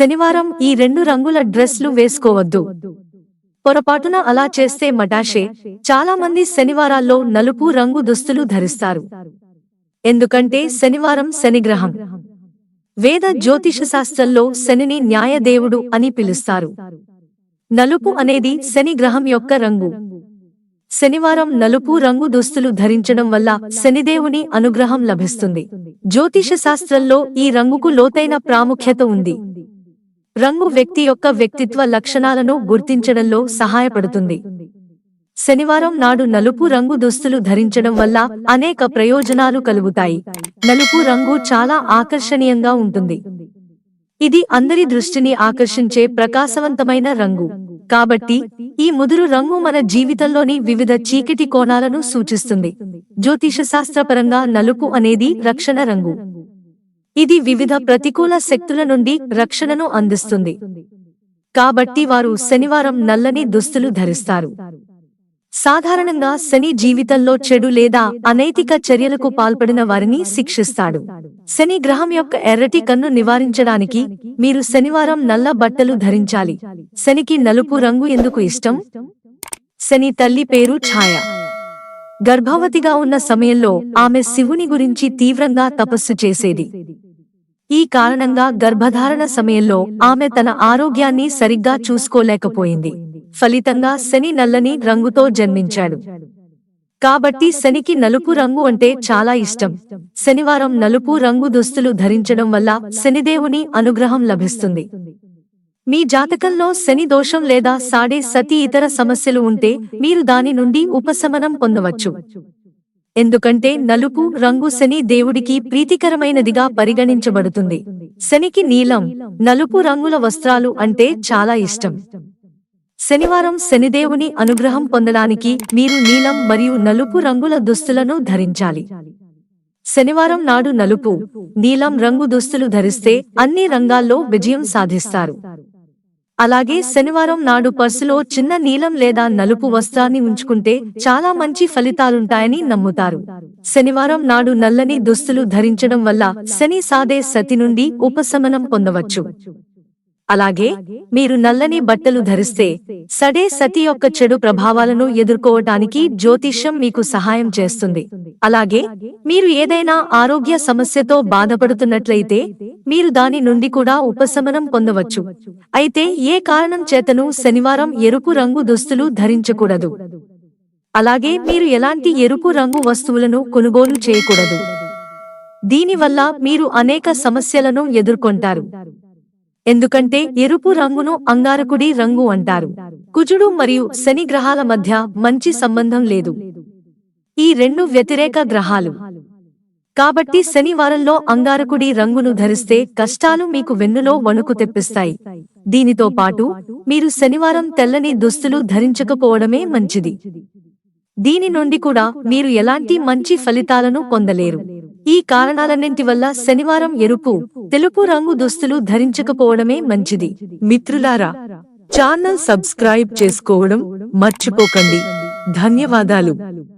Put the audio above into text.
శనివారం ఈ రెండు రంగుల డ్రెస్లు వేసుకోవద్దు. పొరపాటున అలా చేస్తే మటాషే చాలా మంది శనివారాల్లో నలుపు రంగు దుస్తులు ధరిస్తారు. ఎందుకంటే శనివారం శనిగ్రహం. వేద జ్యోతిష శాస్త్రంలో శనిని న్యాయదేవుడు అని పిలుస్తారు. నలుపు అనేది శని గ్రహం యొక్క రంగు. శనివారం నలుపు రంగు దుస్తులు ధరించడం వల్ల శనిదేవుని అనుగ్రహం లభిస్తుంది. జ్యోతిష శాస్త్రంలో ఈ రంగుకు లోతైన ప్రాముఖ్యత ఉంది. రంగు వ్యక్తి యొక్క వ్యక్తిత్వ లక్షణాలను గుర్తించడంలో సహాయపడుతుంది. శనివారం నాడు నలుపు రంగు దుస్తులు ధరించడం వల్ల అనేక ప్రయోజనాలు కలుగుతాయి. నలుపు రంగు చాలా ఆకర్షణీయంగా ఉంటుంది. ఇది అందరి దృష్టిని ఆకర్షించే ప్రకాశవంతమైన రంగు. కాబట్టి ఈ ముదురు రంగు మన జీవితంలోని వివిధ చీకటి కోణాలను సూచిస్తుంది. జ్యోతిష శాస్త్రపరంగా నలుపు అనేది రక్షణ రంగు. ఇది వివిధ ప్రతికూల శక్తుల నుండి రక్షణను అందిస్తుంది. కాబట్టి వారు శనివారం నల్లని దుస్తులు ధరిస్తారు. సాధారణంగా శని జీవితంలో చెడు లేదా అనైతిక చర్యలకు పాల్పడిన వారిని శిక్షిస్తాడు. శని గ్రహం యొక్క ఎర్రటి కన్ను నివారించడానికి మీరు శనివారం నల్ల బట్టలు ధరించాలి. శనికి నలుపు రంగు ఎందుకు ఇష్టం? శని తల్లి పేరు ఛాయ. గర్భవతిగా ఉన్న సమయంలో ఆమె శివుని గురించి తీవ్రంగా తపస్సు చేసేది. ఈ కారణంగా గర్భధారణ సమయంలో ఆమె తన ఆరోగ్యాన్ని సరిగ్గా చూసుకోలేకపోయింది. ఫలితంగా శని నల్లని రంగుతో జన్మించాడు. కాబట్టి శనికి నలుపు రంగు అంటే చాలా ఇష్టం. శనివారం నలుపు రంగు దుస్తులు ధరించడం వల్ల శనిదేవుని అనుగ్రహం లభిస్తుంది. మీ జాతకంలో శని దోషం లేదా సాడే సతి ఇతర సమస్యలు ఉంటే మీరు దాని నుండి ఉపశమనం పొందవచ్చు. ఎందుకంటే నలుపు రంగు శని దేవుడికి ప్రీతికరమైనదిగా పరిగణించబడుతుంది. శనికి నీలం నలుపు రంగుల వస్త్రాలు అంటే చాలా ఇష్టం. శనివారం శనిదేవుని అనుగ్రహం పొందడానికి మీరు నీలం మరియు నలుపు రంగుల దుస్తులను ధరించాలి. శనివారం నాడు నలుపు నీలం రంగు దుస్తులు ధరిస్తే అన్ని రంగాల్లో విజయం సాధిస్తారు. అలాగే శనివారం నాడు పర్సులో చిన్న నీలం లేదా నలుపు వస్త్రాన్ని ఉంచుకుంటే చాలా మంచి ఫలితాలుంటాయని నమ్ముతారు. శనివారం నాడు నల్లని దుస్తులు ధరించడం వల్ల శని సాదే సతి నుండి ఉపశమనం పొందవచ్చు. అలాగే మీరు నల్లని బట్టలు ధరిస్తే సడే సతి యొక్క చెడు ప్రభావాలను ఎదుర్కోవటానికి జ్యోతిష్యం మీకు సహాయం చేస్తుంది. అలాగే మీరు ఏదైనా ఆరోగ్య సమస్యతో బాధపడుతున్నట్లయితే మీరు దాని నుండి కూడా ఉపశమనం పొందవచ్చు. అయితే ఏ కారణం చేతను శనివారం ఎరుపు రంగు దుస్తులు ధరించకూడదు. అలాగే మీరు ఎలాంటి ఎరుపు రంగు వస్తువులను కొనుగోలు చేయకూడదు. దీనివల్ల మీరు అనేక సమస్యలను ఎదుర్కొంటారు. ఎందుకంటే ఎరుపు రంగును అంగారకుడి రంగు అంటారు. కుజుడు మరియు శని గ్రహాల మధ్య మంచి సంబంధం లేదు. ఈ రెండు వ్యతిరేక గ్రహాలు. కాబట్టి శనివారంలో అంగారకుడి రంగును ధరిస్తే కష్టాలు మీకు వెన్నులో వణుకు తెప్పిస్తాయి. దీనితో పాటు మీరు శనివారం తెల్లని దుస్తులు ధరించకపోవడమే మంచిది. దీని నుండి కూడా మీరు ఎలాంటి మంచి ఫలితాలను పొందలేరు. ఈ కారణాలన్నింటి వల్ల శనివారం ఎరుపు తెలుపు రంగు దుస్తులు ధరించకపోవడమే మంచిది. మిత్రులారా ఛానల్ సబ్స్క్రైబ్ చేసుకోవడం మర్చిపోకండి. ధన్యవాదాలు.